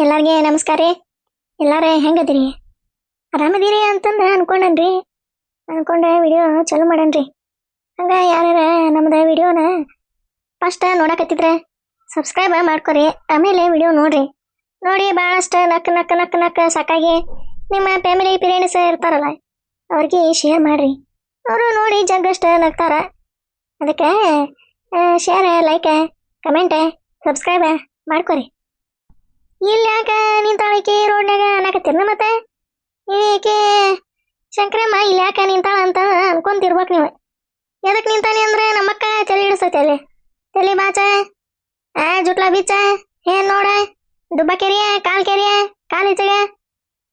ಎಲ್ಲರಿಗೆ ನಮಸ್ಕಾರ ರೀ. ಎಲ್ಲಾರೇ ಹೆಂಗದಿರಿ? ಆರಾಮದಿರಿ ಅಂತಂದು ಅನ್ಕೊಂಡನ್ರಿ. ಅನ್ಕೊಂಡೆ ವಿಡಿಯೋ ಚಲೋ ಮಾಡನ್ರಿ. ಹಂಗ ಯಾರ್ಯಾರ ನಮ್ದು ವಿಡಿಯೋನ ಫಸ್ಟ್ ನೋಡಕತ್ತಿದ್ರೆ ಸಬ್ಸ್ಕ್ರೈಬ್ ಮಾಡ್ಕೊರಿ. ಆಮೇಲೆ ವಿಡಿಯೋ ನೋಡ್ರಿ. ನೋಡಿ ಭಾಳಷ್ಟು ನಕ್ ನಕ್ ನಕ್ ನಕ್ ಸಾಕಾಗಿ ನಿಮ್ಮ ಫ್ಯಾಮಿಲಿ ಪೇರೆಂಟ್ಸ್ ಇರ್ತಾರಲ್ಲ, ಅವ್ರಿಗೆ ಶೇರ್ ಮಾಡ್ರಿ. ಅವರು ನೋಡಿ ಜಗ್ಗಷ್ಟು ನಗ್ತಾರ. ಅದಕ್ಕೆ ಶೇರ್ ಲೈಕ್ ಕಮೆಂಟ್ ಸಬ್ಸ್ಕ್ರೈಬ್ ಮಾಡ್ಕೊರಿ. ಇಲ್ಲಿ ಯಾಕ ನಿಂತಾಳಕ್ಕೆ ರೋಡ್ನಾಗ ಅನ್ನಕತ್ತೀರ್ನ ಮತ್ತೆ? ಏಕೆ ಶಂಕರಮ್ಮ, ಇಲ್ಲಿ ಯಾಕ ನಿಂತಾಳ ಅಂತ ಅನ್ಕೊಂತಿರ್ಬೇಕು ನೀವು. ಎದಕ್ ನಿಂತಾನೆ ಅಂದ್ರೆ ನಮ್ಮಕ್ಕ ತಲೆ ಹಿಡಿಸ್ತೈತೆ ಅಲ್ಲಿ. ತಲೆ ಬಾಚ, ಆ, ಜುಟ್ಲಾ ಬೀಚ ಏನ್ ನೋಡ? ದುಬ್ಬ ಕೆರಿಯ ಕಾಲ್ ಕೆರಿಯ ಕಾಲ್ ಹೆಚ್ಚಗ.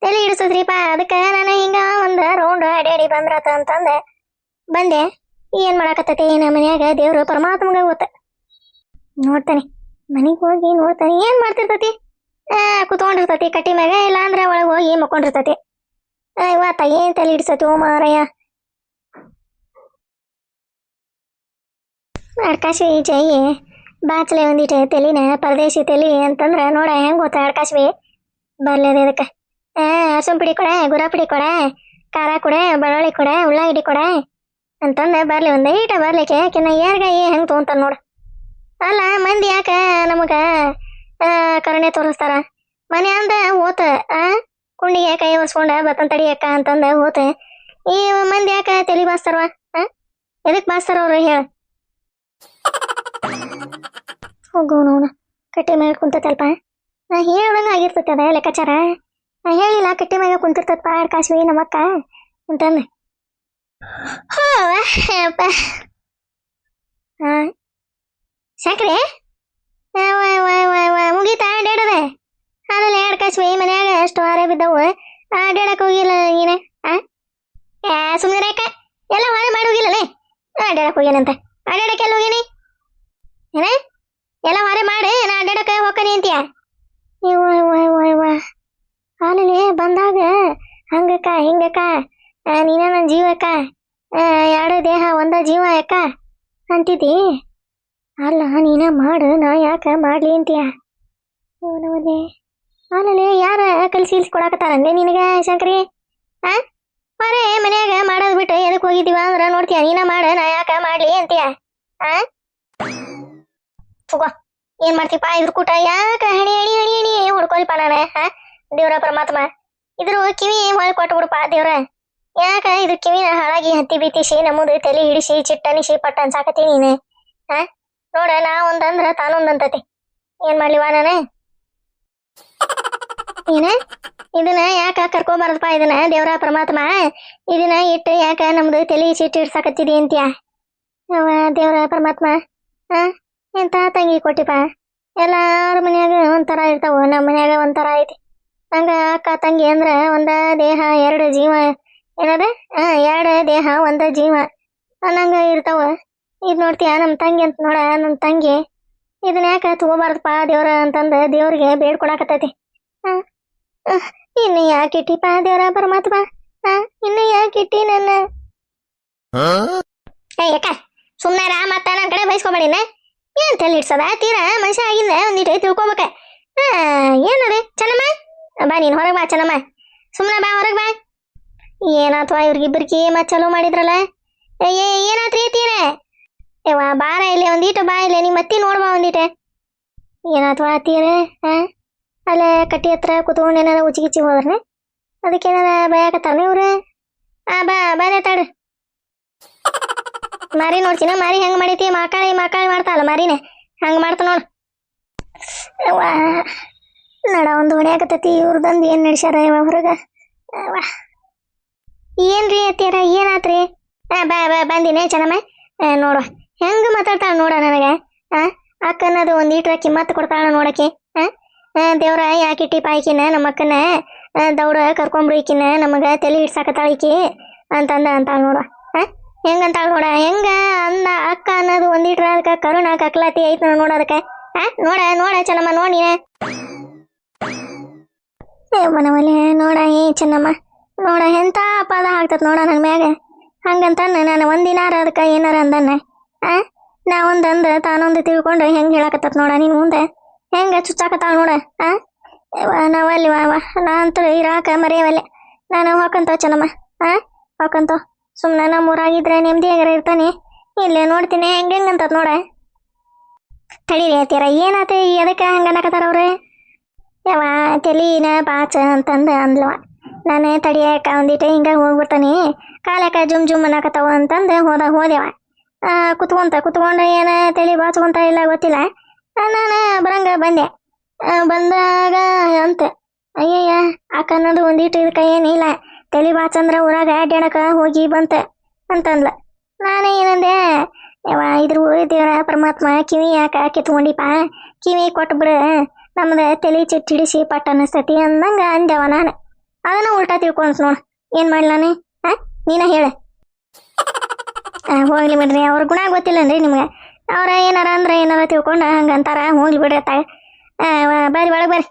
ತಲೆ ಹಿಡಿಸ್ತೈತ್ರಿಪ್ಪ ಅದಕ್ಕೆ ನಾನು ಹಿಂಗ ಒಂದ ರೌಂಡ್ ಅಡ್ಯಾಡಿ ಬಂದ್ರತ ಅಂತಂದೆ. ಬಂದೆ. ಏನ್ ಮಾಡಾಕತ್ತೈತಿ ನಮ್ಮ ಮನ್ಯಾಗ? ದೇವ್ರು ಪರಮಾತ್ಮಗ ಗೊತ್ತ. ನೋಡ್ತಾನೆ. ಮನೆಗೆ ಹೋಗಿ ನೋಡ್ತಾನೆ. ಏನ್ ಮಾಡ್ತಿರ್ತೈತಿ? ಕುತ್ಕೊಂಡಿರ್ತೈತಿ ಕಟ್ಟಿ ಮ್ಯಾಗ ಇಲ್ಲ ಅಂದ್ರೆ ಒಳಗೆ ಹೋಗಿ ಮಕ್ಕೊಂಡಿರ್ತೈತಿ. ಆ, ಇವತ್ತ ಏನ್ ತಲೆ ಹಿಡಿಸತಿ ಓ ಮಾರಯ್ಯ ಅಡ್ಕಾಶಿ ಜೈ ಬಾಚಲೆ ಒಂದಿಟ್ಟು ತೆಲಿನ ಪರದೇಶಿ ತಲಿ ಅಂತಂದ್ರ ನೋಡ ಹೆಂಗ್ ಗೊತ್ತ ಅಡ್ಕಾಶ್ವಿ ಬರ್ಲೇದ ಅದಕ್ಕೆ ಆ ಅರ್ಶಿನ ಪುಡಿ ಕೊಡೆ ಗುರ ಪುಡಿ ಕೊಡೆ ಖಾರ ಕೊಡೆ ಬೆಳ್ಳುಳ್ಳಿ ಕೊಡೆ ಉಳ್ಳಾಗಡ್ಡಿ ಕೊಡೆ ಅಂತಂದ ಬರ್ಲಿ ಒಂದ್ ಈಟ ಬರ್ಲಿಕ್ಕೆ ಆಕಿನ ಏರ್ಗಾಯಿ ಹೆಂಗ್ ತೊಗೊಂತಾನ ನೋಡು. ಅಲ್ಲ ಮಂದಿ ಯಾಕ ನಮಗ ಆ, ಕರುಣೆ ತೋರಿಸ್ತಾರ. ಮನೆ ಅಂದ ಹೋತ, ಆ? ಕುಂಡಿಗೆ ಕೈ ಒರ್ಸ್ಕೊಂಡ ಬತ್ತನ್ ತಡಿಯಕ್ಕ ಅಂತಂದ ಹೋತ. ಈ ಮಂದಿ ಯಾಕ ತಲಿ ಬಾಸ್ತಾರವ ಎದಕ್ ಬಾಸ್ತಾರ ಅವ್ರು ಹೇಳ. ಹೋಗೋ ನೋಡ, ಕಟ್ಟಿ ಮ್ಯಾಗ ಕುಂತತಲ್ಪ. ನಾ ಹೇಳ್ದಂಗ ಆಗಿರ್ತೈತಿ ಅದ ಲೆಕ್ಕಾಚಾರ. ನಾ ಹೇಳಿಲ್ಲ ಕಟ್ಟಿ ಮ್ಯಾಗ ಕುಂತಿರ್ತೈತಪ್ಪ ಕಾಶ್ವಿ ನಮ್ಮಕ್ಕ ಅಂತಂದ. ಹಾ ಸಾಕ್ರಿ. ಮುಗೀತಾ? ಅಡ್ಯಾಡದೆ? ಆಮೇಲೆ ಎರಡು ಕಾಸು ಮನ್ಯಾಗ ಅಷ್ಟು ಹಾರೆ ಬಿದ್ದವು. ಅಡ್ಯಾಡಕ್ ಹೋಗಿಲ್ಲ ನೀನೆ. ಆ? ಸುಮ್ಮನೆ ರೇಖ ಎಲ್ಲ ವಾರೆ ಮಾಡಿ ಹೋಗಿಲ್ಲಲೇ? ಅಡ್ಯಾಡಕ್ ಹೋಗ್ಯಾನಂತ ಅಡ್ಯಾಡಕ್ಕೆ ಎಲ್ಲ ಹೋಗಿನಿ ಏನ? ಎಲ್ಲ ವಾರೆ ಮಾಡಿ. ನಾ ಅಡ್ಯಾಡಕ್ಕೆ ಹೋಗ್ತಾನೆ ಅಂತೀಯ? ಆಮೇಲೆ ಬಂದಾಗ, ಹಂಗಕ್ಕ, ಹಿಂಗಕ್ಕ ನೀನ ನನ್ನ ಜೀವಕ್ಕ ಎರಡು ದೇಹ, ಒಂದ ಜೀವ ಅಕ್ಕ ಅಂತಿದ್ದಿ. ಅಲ್ಲ, ನೀನ ಮಾಡು, ನಾ ಯಾಕ ಮಾಡ್ಲಿ ಅಂತೀಯ? ಇವನವನೇ ಆಮೇಲೆ ಯಾರ ಕಲ್ಸಿ ಇಲ್ಸಿ ಕೊಡಾಕತ್ತಾರಂದೆ ನಿನಗ, ಶಂಕರಿ? ಆ? ಮರೆ ಮನ್ಯಾಗ ಮಾಡೋದ್ ಬಿಟ್ಟು ಎದಕ್ಕೆ ಹೋಗಿದ್ದೀವ ಅಂದ್ರ ನೋಡ್ತೀಯ, ನೀನ ಮಾಡು, ನಾ ಯಾಕ ಮಾಡ್ಲಿ ಅಂತೀಯ? ಆ? ತಗೋ ಏನ್ ಮಾಡ್ತೀಪ ಇದ್ರ ಕೂಟ? ಯಾಕ ಹಣಿ ಹಣಿ ಹಣಿ ಹಣಿ ಹೊಡ್ಕೊಲಿಪ್ಪ ನಾನು ಹಾ ದೇವ್ರ ಪರಮಾತ್ಮ, ಇದ್ರ ಕಿವಿ ಹೊಳ್ ಕೊಟ್ಟು ಬಿಡಪ್ಪ ದೇವ್ರ. ಯಾಕ ಇದು ಕಿವಿನ ಹಾಳಾಗಿ ಹತ್ತಿ ಬೀತಿಸಿ, ನಮ್ಮದು ತಲೆ ಹಿಡಿಸಿ, ಚಿಟ್ಟನಿಸಿ, ಪಟ್ಟ ಅನ್ಸಾಕತ್ತಿ ನೀನು ಹಾ ನೋಡ, ನಾ ಒಂದಂದ್ರ ತಾನೊಂದಂತತಿ ಏನ್ ಮಾಡ್ಲಿವಾ ನಾನು? ಏನ? ಇದನ್ನ ಯಾಕ ಕರ್ಕೊಂಬಾರದಪ್ಪ ಇದನ್ನ? ದೇವ್ರ ಪರಮಾತ್ಮ? ಇದನ್ನ ಇಟ್ಟು ಯಾಕ ನಮ್ದು ತಲೆ ಚೀಟಿ ಇಡ್ಸಾಕತ್ತಿದಿ ಅಂತ್ಯ? ಅವ ದೇವ್ರ ಪರಮಾತ್ಮ ಹಾ ಎಂತ ತಂಗಿ ಕೊಟ್ಟಿಪ್ಪ ಎಲ್ಲಾರ ಮನ್ಯಾಗ ಒಂಥರ ಇರ್ತಾವ ನಮ್ಮ ಮನ್ಯಾಗ ಒಂಥರ ಐತಿ. ಹಂಗ ಅಕ್ಕ ತಂಗಿ ಅಂದ್ರ ಒಂದ ದೇಹ, ಎರಡು ಜೀವ. ಏನದ? ಎರಡು ದೇಹ, ಒಂದ ಜೀವ ಅನ್ನಂಗ ಇರ್ತಾವ. ಇದ್ ನೋಡ್ತೀಯ? ನಮ್ಮ ತಂಗಿ ಅಂತ ನೋಡ ನಮ್ಮ ತಂಗಿ. ಇದನ್ನ ಯಾಕ ತಗೋಬಾರ್ದಪ್ಪ ದೇವ್ರ ಅಂತಂದ ದೇವ್ರಿಗೆ ಬೇಡ್ಕೊಡಾಕತ್ತೈತಿ ಹಾ ಇನ್ನ ಯಾಕೆ ಇಟ್ಟಿಪ್ಪ ದೇವ್ರ? ಪರಮಾತ್ಮ ಹಾ ಇನ್ನು ಯಾಕೆ ಇಟ್ಟಿ ನನ್ನ? ಏ ಯಾಕ ಸುಮ್ಮನೆ ಮತ್ತ ನನ್ನ ಕಡೆ ಬಯಸ್ಕೊಬೇಡಿನ ಏನ್ ತಲೆ ಇಡ್ಸದ ತೀರಾ, ಮನುಷ್ಯ ಆಗಿಂದ ಒಂದಿಟ್ಟು ತಿಳ್ಕೊಬೇಕ. ಹಾ ಏನದೆ ಚೆನ್ನಮ್ಮ? ಬಾ, ನೀನ್ ಹೊರಗೆ ಬಾ, ಚೆನ್ನಮ್ಮ. ಸುಮ್ಮನೆ ಬಾ, ಹೊರಗೆ ಬಾ. ಏನಾತ್ವಾ ಇವ್ರಿಗಿಬ್ಬರಿಗೆ ಮತ್ ಚಲೋ ಮಾಡಿದ್ರಲ್ಲ? ಏ- ಏನಾತ್ರಿ, ತೀರ? ಯವ್ವ ಬಾರ ಇಲ್ಲಿ ಒಂದೀಟು ಬಾ ಇಲ್ಲಿ ನಿಮ್ಮ ಅತ್ತಿ ನೋಡ್ಬಾ ಒಂದೀಟೆ. ಏನಾತ್ವಾ ತೀರ ಹಾ ಅಲ್ಲೇ ಕಟ್ಟಿ ಹತ್ರ ಕುತ್ಕೊಂಡು ಏನಾರ ಉಚ್ಚಿಗಿಚ್ಚಿ ಹೋದ್ರೆ ಅದಕ್ಕೆ ಏನಾರ ಭಯಕತ್ತಾರ ಇವ್ರು ಆ ಬಾ ಬಾನೆ ತಾಡು. ಮಾರಿ ನೋಡ್ತೀನ ಮಾರಿ ಹೆಂಗ್ ಮಾಡೈತಿ? ಮಾಕಾಳಿ ಮಾಕಾಳಿ ಮಾಡ್ತಾಳ ಮಾರಿನೇ. ಹಂಗ್ ಮಾಡ್ತ ನೋಡು. ನಡ ಒಂದು ಹೊಣೆಯಾಗತ್ತೈತಿ ಇವ್ರದಂದು ಏನ್ ನಡೆಸ್ಯಾರ ಇವ ಹೊರಗ. ಏನ್ರಿ ಅತ್ತಿಯರ ಏನಾತ್ರಿ? ಬಾ ಬಾ ಬಂದಿನೇ ಚೆನ್ನಮ್ಮ. ಆ, ನೋಡು ಹೆಂಗ್ ಮಾತಾಡ್ತಾಳ ನೋಡ ನನಗ? ಆ? ಅಕ್ಕನದು ಒಂದ್ ಈಟ್ರ ಕಿಮ್ಮತ್ ಕೊಡ್ತಾಳ ನೋಡಕ್ಕೆ. ಆ? ಆ, ದೇವ್ರ ಯಾಕಿಟ್ಟಿ ಪಾಯ್ಕಿನ ನಮ್ಮ ಅಕ್ಕನ ಆ, ದೌಡ ಕರ್ಕೊಂಬ್ರು ಈಕಿನ ನಮಗ ತಲೆ ಇಡ್ಸಾಕತ್ತಾಳ ಈಕಿ ಅಂತಂದ ಅಂತಾಳ ನೋಡ. ಆ? ಹೆಂಗಂತಾಳ ನೋಡ? ಹೆಂಗ ಅಂದ ಅಕ್ಕ ಅನ್ನೋದು ಒಂದ್ ಈಟ್ರ ಅದಕ್ಕ ಕರುಣ ಕಕ್ಲಾತಿ ಐತ್ ನೋಡ ಅದಕ್ಕ. ಆ? ನೋಡ ನೋಡ ಚೆನ್ನಮ್ಮ ನೋಡ್ ನೀನ. ಏ ಮನವಲೆ ನೋಡ ಏ ಚೆನ್ನಮ್ಮ. ನೋಡ ಎಂತ ಪದ ಆಗ್ತದ ನೋಡ ನನ್ ಮ್ಯಾಗ. ಹಂಗಂತ ನಾನು ಒಂದಿನಾರ ಅದಕ್ಕ ಏನಾರ ಅಂದನ್ನ ಆ? ನಾ ಒಂದ್ ಅಂದ ತಾನೊಂದು ತಿಳ್ಕೊಂಡು ಹೆಂಗ್ ಹೇಳಕತ್ತತ್ ನೋಡ ನೀನ್ ಮುಂದೆ. ಹೆಂಗ ಚುಚ್ಚಾಕತ್ತಾಳ ನೋಡ, ಆ? ನಾವಲ್ಲಿ ವಾ ನಾ ಅಂತೂ ಇರಾಕ ಮರೆಯವಲ್ಲೆ ನಾನು ಹೋಕಂತ ಚೆನ್ನಮ್ಮ, ಆ? ಹೋಕಂತ ಸುಮ್ಮನೆ ನಮ್ಮ ಊರಾಗಿದ್ರೆ ನೆಮ್ಮದಿ ಹೆಂಗಾರ ಇರ್ತಾನೆ. ಇಲ್ಲೇ ನೋಡ್ತೀನಿ, ಹೆಂಗೆ ಹೆಂಗಂತ ನೋಡ. ತಡೀರಿ ಆಯ್ತೀರ ಏನಾತ ಎದಕ್ಕೆ ಹಂಗೆ ಅನ್ನಕತ್ತಾರ ಅವ್ರೆ? ಯಾವ ತಲೀನ ಬಾಚ ಅಂತಂದು ಅಂದ್ಲವ ನಾನು ತಡಿಯಾಕ ಒಂದಿಟ್ಟು ಹಿಂಗೆ ಹೋಗ್ಬಿಡ್ತಾನೆ. ಕಾಲಕ್ಕೆ ಜುಮ್ ಜುಮ್ ಅನ್ನಕತ್ತಾವ ಅಂತಂದು ಹೋದ ಹೋದೆವ ಕುತ್ಕೊಂತ ಕುತ್ಕೊಂಡು ಏನ ತಲೆ ಬಾಚ್ಕೊಂತ ಇಲ್ಲ ಗೊತ್ತಿಲ್ಲ. ನಾನು ಬರಂಗ ಬಂದೆ. ಬಂದಾಗ ಅಂತ, ಅಯ್ಯಯ್ಯ ಅಕ್ಕನದು ಒಂದಿಟ್ಟು ಇದಕ್ಕೆ ಏನಿಲ್ಲ ತಲೆ ಬಾಚಂದ್ರ ಊರಾಗ ಅಡ್ಡಾಡಕ ಹೋಗಿ ಬಂತ ಅಂತಂದ್ಲ. ನಾನು ಏನಂದೆ ಇದ್ರ ದೇವರ ಪರಮಾತ್ಮ ಕಿವಿ ಯಾಕೆ ಕಿತ್ಕೊಂಡಿಪ್ಪ ಕಿವಿ ಕೊಟ್ಬಿಡು ನಮ್ದು ತಲೆ ಚಿಟ್ಟಿಡಿಸಿ ಹಿಡಿಸಿ ಪಟ್ ಅನ್ನಿಸ್ತತಿ ಅಂದಂಗ ಅಂದೆವ ನಾನು. ಅದನ್ನ ಉಲ್ಟಾ ತಿಳ್ಕೊಂತ ನೋಡು, ಏನು ಮಾಡ್ಲಾನೆ ಹಾ ನೀನ ಹೇಳ. ಹೋಗ್ಲಿ ಬಿಡ್ರಿ ಅವ್ರ ಗುಣ ಗೊತ್ತಿಲ್ಲನ್ರಿ ನಿಮ್ಗೆ. ಅವ್ರ ಏನಾರ ಅಂದ್ರೆ ಏನಾರ ತಿಳ್ಕೊಂಡು ಹಂಗಂತಾರ ಹೋಗ್ಲಿ ಬಿಡ್ರಿ ಅತ್ತಾಗ. ಆ, ವ- ಬರ್ರಿ ಒಳಗೆ ಬರ್ರಿ.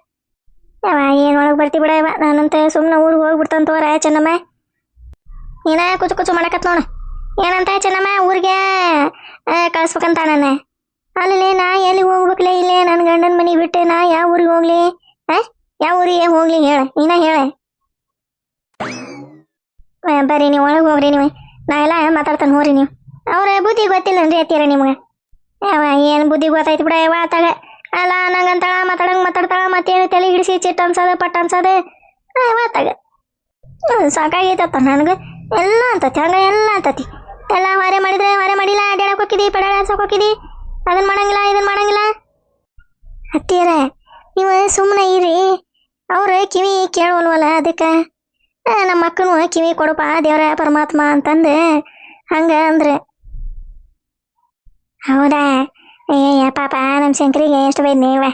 ಯಾವ ಏನು ಒಳಗೆ ಬರ್ತಿ ಬಿಡ ಇವ ನಾನಂತೆ ಸುಮ್ಮನೆ ಊರಿಗೆ ಹೋಗ್ಬಿಡ್ತಾನ ತೋರ ಚೆನ್ನಮ್ಮ. ಏನ ಕುಚು ಕುಚು ಮಾಡಕತ್ ನೋಡು. ಏನಂತ ಚೆನ್ನಮ್ಮ ಊರಿಗೆ ಕಳಿಸ್ಬೇಕಂತ ನನ್ನ ಅಲ್ಲಿ ನಾ ಎಲ್ಲಿ ಹೋಗ್ಬೇಕಲೇ ಇಲ್ಲೇ ನನ್ನ ಗಂಡನ ಮನೆ ಬಿಟ್ಟೆ ನಾ ಯಾವ ಊರಿಗೆ ಹೋಗ್ಲಿ? ಹಾ ಯಾವ ಊರಿಗೆ ಹೋಗ್ಲಿ ಹೇಳ ನೀನ ಹೇಳ. ಆ, ಬರ್ರಿ ನೀವು ಒಳಗೆ ಹೋಗ್ರಿ ನೀವು. ನಾ ಎಲ್ಲ ಮಾತಾಡ್ತಾನೆ ಹೋಗ್ರಿ ನೀವು. ಅವ್ರ ಬುದ್ಧಿ ಗೊತ್ತಿಲ್ಲನ್ರಿ ಅತ್ತೀರ ನಿಮ್ಗೆ. ಯಾವ ಏನು ಬುದ್ಧಿ ಗೊತ್ತಾಯ್ತು ಬಿಡ ಯಾವ ಆತಾಗ. ಅಲ್ಲ ನಂಗಂತಾಳ ಮಾತಾಡಂಗೆ ಮಾತಾಡ್ತಾಳ, ಮತ್ತೇನು ತಲೆ ಹಿಡಿಸಿ ಚಿಟ್ ಅನ್ಸೋದು ಪಟ್ ಅನ್ಸೋದು. ಆತಾಗ. ಸಾಕಾಗೈತಪ್ಪ ನನಗೆ. ಎಲ್ಲ ಅಂತತಿ, ಹಂಗ ಎಲ್ಲ ಅಂತತಿ. ಎಲ್ಲ ಹೊರೆ ಮಾಡಿದ್ರೆ ಹೊರೆ ಮಾಡಿಲ್ಲ ಅಡ್ಡಾಡಕ್ಕೆ ಹೋಗಿದಿ, ಪಡಾಡ್ಸಕ್ ಹೋಗಿದಿ. ಅದನ್ನ ಮಾಡಂಗಿಲ್ಲ ಇದನ್ನ ಮಾಡಂಗಿಲ್ಲ. ಹತ್ತಿರ ನೀವು ಸುಮ್ಮನೆ ಇರಿ. ಅವ್ರ ಕಿವಿ ಕೇಳುವಲ್ವಲ್ಲ ಅದಕ್ಕೆ. ನಮ್ಮ ಅಕ್ಕನು ಕಿವಿ ಕೊಡಪ್ಪ, ದೇವರ, ಪರಮಾತ್ಮ ಅಂತಂದು ಹಂಗ ಅಂದ್ರೆ. ಹೌದಾ? ಏ ಪಾಪ ನಮ್ಮ ಶಂಕರಿಗೆ ಎಷ್ಟು ಬೈದ್ ನೀವ